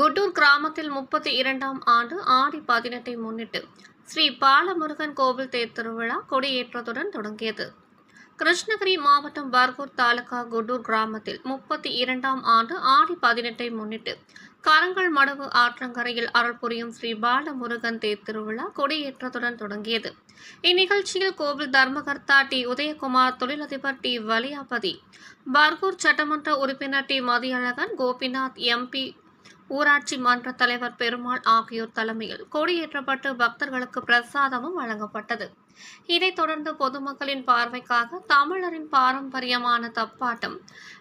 குட்டூர் கிராமத்தில் முப்பத்தி இரண்டாம் ஆண்டு ஆடி பதினெட்டை முன்னிட்டு ஸ்ரீ பாலமுருகன் கோவில் தேர் திருவிழா கொடியேற்றத்துடன் தொடங்கியது. கிருஷ்ணகிரி மாவட்டம் பர்கூர் தாலுகா குட்டூர் கிராமத்தில் முப்பத்தி இரண்டாம் ஆண்டு ஆடி பதினெட்டை முன்னிட்டு கரங்கள் மடவு ஆற்றங்கரையில் அருள் புரியும் ஸ்ரீ பாலமுருகன் தேர் திருவிழா கொடியேற்றத்துடன் தொடங்கியது. இந்நிகழ்ச்சியில் கோவில் தர்மகர்த்தா டி உதயகுமார் தொழிலதிபர் டி வலியாபதி பர்கூர் சட்டமன்ற உறுப்பினர் டி மதியழகன் கோபிநாத் எம்பி ஊராட்சி மன்ற தலைவர் பெருமாள் ஆகியோர் தலைமையில் கொடியேற்றப்பட்டு பக்தர்களுக்கு பிரசாதமும் வழங்கப்பட்டது. இதைத் தொடர்ந்து பொதுமக்களின் பார்வைக்காக தமிழரின் பாரம்பரியமான தப்பாட்டம்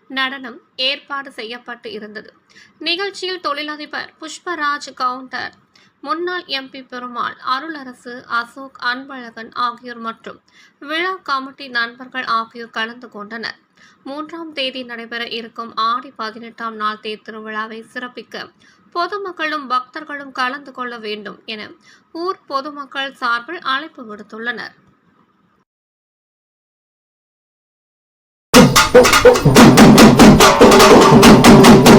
நடனம் ஏற்பாடு செய்யப்பட்டு இருந்தது. நிகழ்ச்சியில் தொழிலதிபர் புஷ்பராஜ் கவுண்டர் முன்னாள் எம்பி பெருமாள் அருளரசு அசோக் அன்பழகன் ஆகியோர் மற்றும் விழா கமிட்டி நண்பர்கள் ஆகியோர் கலந்து கொண்டனர். மூன்றாம் தேதி நடைபெற இருக்கும் ஆடி பதினெட்டாம் நாள் தேர் திருவிழாவை சிறப்பிக்க பொதுமக்களும் பக்தர்களும் கலந்து கொள்ள வேண்டும் என ஊர் பொதுமக்கள் சார்பில் அழைப்பு விடுத்துள்ளனர் Oh, oh, oh.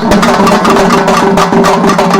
Thank you.